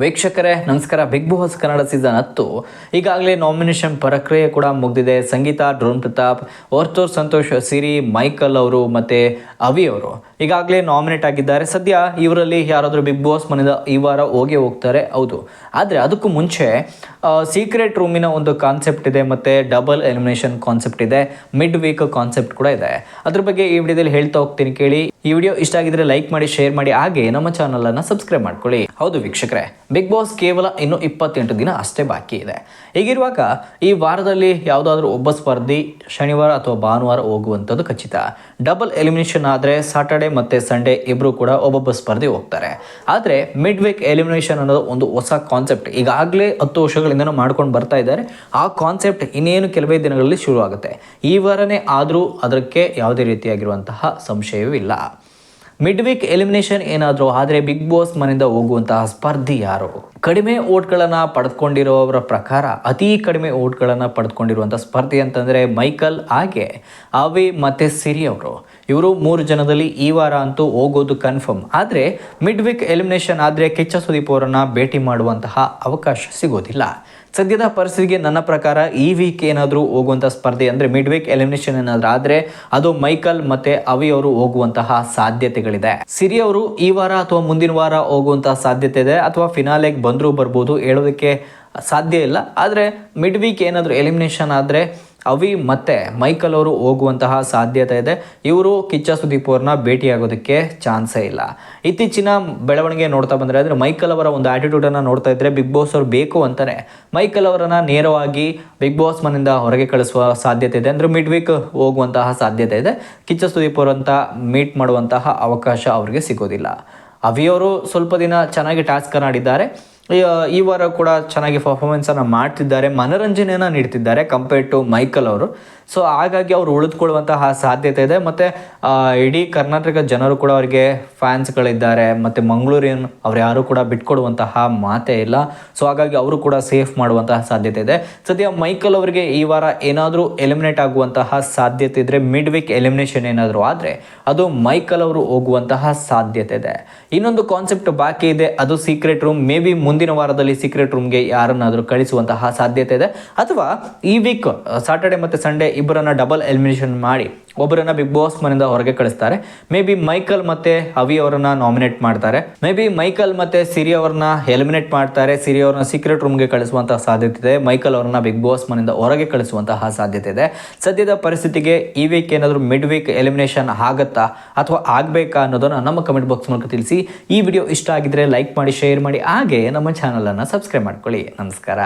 ವೀಕ್ಷಕರೇ, ನಮಸ್ಕಾರ. Big boss Kannada season ಹತ್ತು. ಈಗಾಗಲೇ ನಾಮಿನೇಷನ್ ಪ್ರಕ್ರಿಯೆ ಕೂಡ ಮುಗಿದಿದೆ. ಸಂಗೀತ, ಡ್ರೋನ್ ಪ್ರತಾಪ್ ಓರ್ತೋರ್ ಸಂತೋಷ್, ಸಿರಿ, ಮೈಕಲ್ ಅವರು ಮತ್ತು ಅವಿ ಅವರು ಈಗಾಗಲೇ ನಾಮಿನೇಟ್ ಆಗಿದ್ದಾರೆ. ಸದ್ಯ ಇವರಲ್ಲಿ ಯಾರಾದರೂ ಬಿಗ್ ಬಾಸ್ ಮನೆಯಿಂದ ಈ ವಾರ ಹೋಗೇ ಹೋಗ್ತಾರೆ. ಹೌದು. ಆದರೆ ಅದಕ್ಕೂ ಮುಂಚೆ ಸೀಕ್ರೆಟ್ ರೂಮಿನ ಒಂದು ಕಾನ್ಸೆಪ್ಟ್ ಇದೆ ಮತ್ತು ಡಬಲ್ ಎಲಿಮಿನೇಷನ್ ಕಾನ್ಸೆಪ್ಟ್ ಇದೆ. ಮಿಡ್ ವೀಕ್ ಕಾನ್ಸೆಪ್ಟ್ ಕೂಡ ಇದೆ. ಅದ್ರ ಬಗ್ಗೆ ಈ ವಿಡಿಯೋದಲ್ಲಿ ಹೇಳ್ತಾ ಹೋಗ್ತೀನಿ ಕೇಳಿ. ಈ ವಿಡಿಯೋ ಇಷ್ಟ ಆಗಿದ್ರೆ ಲೈಕ್ ಮಾಡಿ ಶೇರ್ ಮಾಡಿ, ಹಾಗೆ ನಮ್ಮ ಚಾನಲ್ ಅನ್ನ ಸಬ್ಸ್ಕ್ರೈಬ್ ಮಾಡ್ಕೊಳ್ಳಿ. ಹೌದು ವೀಕ್ಷಕರೇ ಬಿಗ್ ಬಾಸ್ ಕೇವಲ ಇನ್ನು ಇಪ್ಪತ್ತೆಂಟು ದಿನ ಅಷ್ಟೇ ಬಾಕಿ ಇದೆ. ಹೀಗಿರುವಾಗ ಈ ವಾರದಲ್ಲಿ ಯಾವುದಾದ್ರೂ ಒಬ್ಬ ಸ್ಪರ್ಧಿ ಶನಿವಾರ ಅಥವಾ ಭಾನುವಾರ ಹೋಗುವಂಥದ್ದು ಖಚಿತ. ಡಬಲ್ ಎಲಿಮಿನೇಷನ್ ಆದರೆ ಸಾಟರ್ಡೆ ಮತ್ತು ಸಂಡೇ ಇಬ್ಬರು ಕೂಡ ಒಬ್ಬೊಬ್ಬ ಸ್ಪರ್ಧಿ ಹೋಗ್ತಾರೆ. ಆದರೆ ಮಿಡ್ ವೀಕ್ ಎಲಿಮಿನೇಷನ್ ಅನ್ನೋದು ಒಂದು ಹೊಸ ಕಾನ್ಸೆಪ್ಟ್ ಈಗಾಗಲೇ ಹತ್ತು ವರ್ಷಗಳಿಂದನೂ ಮಾಡ್ಕೊಂಡು ಬರ್ತಾ ಇದ್ದಾರೆ. ಆ ಕಾನ್ಸೆಪ್ಟ್ ಇನ್ನೇನು ಕೆಲವೇ ದಿನಗಳಲ್ಲಿ ಶುರು ಆಗುತ್ತೆ ಈ ವಾರನೇ ಆದರೂ ಅದಕ್ಕೆ ಯಾವುದೇ ರೀತಿಯಾಗಿರುವಂತಹ ಸಂಶಯವೂ ಇಲ್ಲ. ಮಿಡ್ ವೀಕ್ ಎಲಿಮಿನೇಷನ್ ಏನಾದರೂ ಆದರೆ ಬಿಗ್ ಬಾಸ್ ಮನೆಯಿಂದ ಹೋಗುವಂತಹ ಸ್ಪರ್ಧಿ ಯಾರು? ಕಡಿಮೆ ಓಟ್ಗಳನ್ನು ಪಡೆದುಕೊಂಡಿರೋವರ ಪ್ರಕಾರ, ಅತಿ ಕಡಿಮೆ ಓಟ್ಗಳನ್ನು ಪಡೆದುಕೊಂಡಿರುವಂಥ ಸ್ಪರ್ಧಿ ಅಂತಂದರೆ ಮೈಕಲ್ ಹಾಗೆ, ಅವಿ ಮತ್ತು ಸಿರಿ ಅವರು. ಇವರು ಮೂರು ಜನದಲ್ಲಿ ಈ ವಾರ ಅಂತೂ ಹೋಗೋದು ಕನ್ಫರ್ಮ್ ಆದರೆ ಮಿಡ್ ವೀಕ್ ಎಲಿಮಿನೇಷನ್ ಆದರೆ ಕಿಚ್ಚ ಸುದೀಪ್ ಅವರನ್ನು ಭೇಟಿ ಮಾಡುವಂತಹ ಅವಕಾಶ ಸಿಗೋದಿಲ್ಲ. ಸದ್ಯದ ಪರಿಸ್ಥಿತಿಗೆ ನನ್ನ ಪ್ರಕಾರ ಈ ವೀಕ್ ಏನಾದರೂ ಹೋಗುವಂಥ ಸ್ಪರ್ಧೆ ಅಂದರೆ ಮಿಡ್ ವೀಕ್ ಎಲಿಮಿನೇಷನ್ ಏನಾದರೂ ಆದರೆ ಅದು ಮೈಕಲ್ ಮತ್ತೆ ಅವಿ ಅವರು ಹೋಗುವಂತಹ ಸಾಧ್ಯತೆಗಳಿದೆ. ಸಿರಿ ಅವರು ಈ ವಾರ ಅಥವಾ ಮುಂದಿನ ವಾರ ಹೋಗುವಂತಹ ಸಾಧ್ಯತೆ ಇದೆ, ಅಥವಾ ಫಿನಾಲೆಗೆ ಬಂದರೂ ಬರ್ಬೋದು, ಹೇಳೋದಕ್ಕೆ ಸಾಧ್ಯ ಇಲ್ಲ. ಆದರೆ ಮಿಡ್ ವೀಕ್ ಏನಾದರೂ ಎಲಿಮಿನೇಷನ್ ಆದರೆ ಅವಿ ಮತ್ತೆ ಮೈಕಲ್ ಅವರು ಹೋಗುವಂತಹ ಸಾಧ್ಯತೆ ಇದೆ. ಇವರು ಕಿಚ್ಚ ಸುದೀಪ್ ಅವ್ರನ್ನ ಭೇಟಿಯಾಗೋದಕ್ಕೆ ಚಾನ್ಸೇ ಇಲ್ಲ. ಇತ್ತೀಚಿನ ಬೆಳವಣಿಗೆ ನೋಡ್ತಾ ಬಂದರೆ ಅಂದರೆ ಮೈಕಲ್ ಅವರ ಒಂದು ಆ್ಯಟಿಟ್ಯೂಡನ್ನು ನೋಡ್ತಾ ಇದ್ದರೆ ಬಿಗ್ ಬಾಸ್ ಅವರು ಬೇಕು ಅಂತಾನೆ ಮೈಕಲ್ ಅವರನ್ನು ನೇರವಾಗಿ ಬಿಗ್ ಬಾಸ್ ಮನೆಯಿಂದ ಹೊರಗೆ ಕಳಿಸುವ ಸಾಧ್ಯತೆ ಇದೆ. ಅಂದರೆ ಮಿಡ್ ವೀಕ್ ಹೋಗುವಂತಹ ಸಾಧ್ಯತೆ ಇದೆ. ಕಿಚ್ಚ ಸುದೀಪ್ ಅವರಂತ ಮೀಟ್ ಮಾಡುವಂತಹ ಅವಕಾಶ ಅವರಿಗೆ ಸಿಗೋದಿಲ್ಲ. ಅವಿಯವರು ಸ್ವಲ್ಪ ದಿನ ಚೆನ್ನಾಗಿ ಟಾಸ್ಕ್ ಆಡಿದ್ದಾರೆ. ಈ ವಾರ ಕೂಡ ಚೆನ್ನಾಗಿ ಪರ್ಫಾರ್ಮೆನ್ಸನ್ನು ಮಾಡ್ತಿದ್ದಾರೆ, ಮನೋರಂಜನೆಯನ್ನು ನೀಡ್ತಿದ್ದಾರೆ ಕಂಪೇರ್ ಟು ಮೈಕಲ್ ಅವರು. ಸೊ ಹಾಗಾಗಿ ಅವರು ಉಳಿದುಕೊಳ್ಳುವಂತಹ ಸಾಧ್ಯತೆ ಇದೆ. ಮತ್ತು ಇಡೀ ಕರ್ನಾಟಕ ಜನರು ಕೂಡ ಅವರಿಗೆ ಫ್ಯಾನ್ಸ್ಗಳಿದ್ದಾರೆ ಮತ್ತು ಮಂಗಳೂರಿನ ಅವ್ರು ಯಾರು ಕೂಡ ಬಿಟ್ಕೊಡುವಂತಹ ಮಾತೇ ಇಲ್ಲ. ಸೊ ಹಾಗಾಗಿ ಅವರು ಕೂಡ ಸೇಫ್ ಮಾಡುವಂತಹ ಸಾಧ್ಯತೆ ಇದೆ. ಸದ್ಯ ಮೈಕಲ್ ಅವರಿಗೆ ಈ ವಾರ ಏನಾದರೂ ಎಲಿಮಿನೇಟ್ ಆಗುವಂತಹ ಸಾಧ್ಯತೆ ಇದ್ದರೆ ಮಿಡ್ ವೀಕ್ ಎಲಿಮಿನೇಷನ್ ಏನಾದರೂ ಆದರೆ, ಅದು ಮೈಕಲ್ ಅವರು ಹೋಗುವಂತಹ ಸಾಧ್ಯತೆ ಇದೆ. ಇನ್ನೊಂದು ಕಾನ್ಸೆಪ್ಟ್ ಬಾಕಿ ಇದೆ. ಅದು ಸೀಕ್ರೆಟ್ ರೂಮ್ ಮೇ ಬಿ ಮುಂದಿನ ವಾರದಲ್ಲಿ ಸೀಕ್ರೆಟ್ ರೂಮ್ಗೆ ಯಾರನ್ನಾದರೂ ಕಳಿಸುವಂತಹ ಸಾಧ್ಯತೆ ಇದೆ. ಅಥವಾ ಈ ವೀಕ್ ಸಾಟರ್ಡೆ ಮತ್ತು ಸಂಡೇ ಇಬ್ಬರನ್ನ ಡಬಲ್ ಎಲಿಮಿನೇಷನ್ ಮಾಡಿ ಒಬ್ಬರನ್ನ ಬಿಗ್ ಬಾಸ್ ಮನೆಯಿಂದ ಹೊರಗೆ ಕಳಿಸ್ತಾರೆ. ಮೇ ಬಿ ಮೈಕಲ್ ಮತ್ತೆ ಅವಿ ಅವರನ್ನ ನಾಮಿನೇಟ್ ಮಾಡ್ತಾರೆ. ಮೇ ಬಿ ಮೈಕಲ್ ಮತ್ತೆ ಸಿರಿ ಅವರನ್ನ ಎಲಿಮಿನೇಟ್ ಮಾಡ್ತಾರೆ. ಸಿರಿ ಅವ್ರನ್ನ ಸೀಕ್ರೆಟ್ ರೂಮ್ಗೆ ಕಳಿಸುವಂತಹ ಸಾಧ್ಯತೆ ಇದೆ. ಮೈಕಲ್ ಅವರನ್ನ ಬಿಗ್ ಬಾಸ್ ಮನೆಯಿಂದ ಹೊರಗೆ ಕಳಿಸುವಂತಹ ಸಾಧ್ಯತೆ ಇದೆ. ಸದ್ಯದ ಪರಿಸ್ಥಿತಿಗೆ ಈ ವೀಕ್ ಏನಾದರೂ ಮಿಡ್ ವೀಕ್ ಎಲಿಮಿನೇಷನ್ ಆಗುತ್ತಾ ಅಥವಾ ಆಗಬೇಕಾ ಅನ್ನೋದನ್ನು ನಮ್ಮ ಕಮೆಂಟ್ ಬಾಕ್ಸ್ ಮೂಲಕ ತಿಳಿಸಿ. ಈ ವಿಡಿಯೋ ಇಷ್ಟ ಆಗಿದ್ರೆ ಲೈಕ್ ಮಾಡಿ ಶೇರ್ ಮಾಡಿ. ಹಾಗೆ ನಮ್ಮ ಚಾನಲನ್ನು ಸಬ್ಸ್ಕ್ರೈಬ್ ಮಾಡ್ಕೊಳ್ಳಿ. ನಮಸ್ಕಾರ.